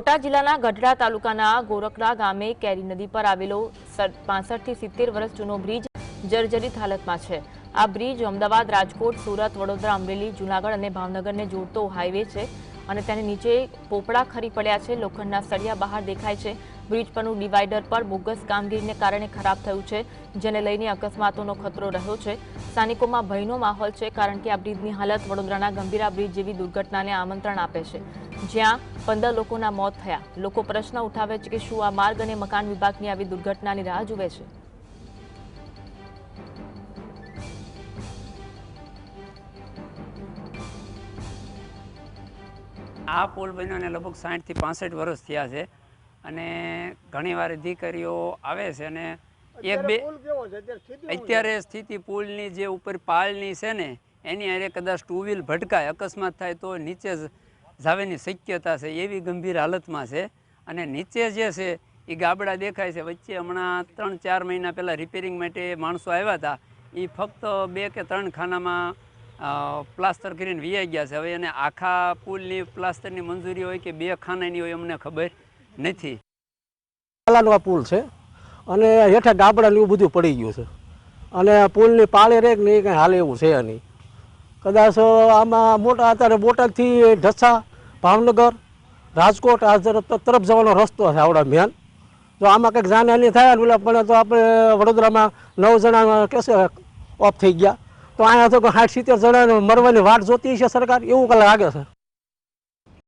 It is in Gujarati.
બોટાદ જિલ્લાના ગઢડા તાલુકાના ગોરખડા ગામે કેરી નદી પર આવેલો પાસઠથી સિત્તેર વર્ષ જૂનો બ્રિજ જર્જરિત હાલતમાં છે. આ બ્રિજ અમદાવાદ, રાજકોટ, સુરત, વડોદરા, અમરેલી, જૂનાગઢ અને ભાવનગરને જોડતો હાઈવે છે. અને તેની નીચે પોપડા ખરી પડ્યા છે. લોખંડના સળિયા બહાર દેખાય છે. બ્રિજ પરનું ડિવાઈડર પર બોગસ કામગીરીને કારણે ખરાબ થયું છે, જેને લઈને અકસ્માતોનો ખતરો રહ્યો છે. સ્થાનિકોમાં ભયનો માહોલ છે, કારણ કે આ બ્રિજની હાલત વડોદરાના ગંભીરા બ્રિજ જેવી દુર્ઘટનાને આમંત્રણ આપે છે. જ્યાં પંદર લોકોના મોત થયા. લોકો પ્રશ્ન ઉઠાવે છે કે શું આ માર્ગ અને મકાન વિભાગની આવી દુર્ઘટનાની રાહ જુએ છે? આ પુલ બન્યોને લગભગ સાઠથી પાસઠ વર્ષ થયા છે. અને ઘણીવાર દીકરીઓ આવે છે અને એક બે અત્યારે સ્થિતિ પુલની જે ઉપર પાળની છે ને એની અરે કદાચ ટુ વ્હીલ ભટકાય અકસ્માત થાય તો નીચે જ જાવાની શક્યતા છે એવી ગંભીર હાલતમાં છે. અને નીચે જે છે એ ગાબડા દેખાય છે. વચ્ચે હમણાં ત્રણ ચાર મહિના પહેલાં રિપેરિંગ માટે માણસો આવ્યા હતા. એ ફક્ત બે કે ત્રણ ખાનામાં પ્લાસ્ટર કરીને વીઆઈ ગયા છે. હવે એને આખા પુલની પ્લાસ્ટરની મંજૂરી હોય કે બે ખાનાની હોય અમને ખબર નથી. આ પુલ છે. અને હેઠા ગાબડા એવું બધું પડી ગયું છે. અને પુલની પાળે રેક ને એ કંઈ હાલ એવું છે નહીં. કદાચ આમાં મોટા, અત્યારે બોટાદથી ઢસા, ભાવનગર, રાજકોટ આ તરફ જવાનો રસ્તો છે આવડા મેન. જો આમાં કંઈક જાનહાની થાય પણ તો આપણે વડોદરામાં નવ જણા કેસે ઓફ થઈ ગયા. તો અહીંયા તો હાઠ સિત્તેર જણા મરવાની વાટ જોતી છે સરકાર? એવું લાગે છે.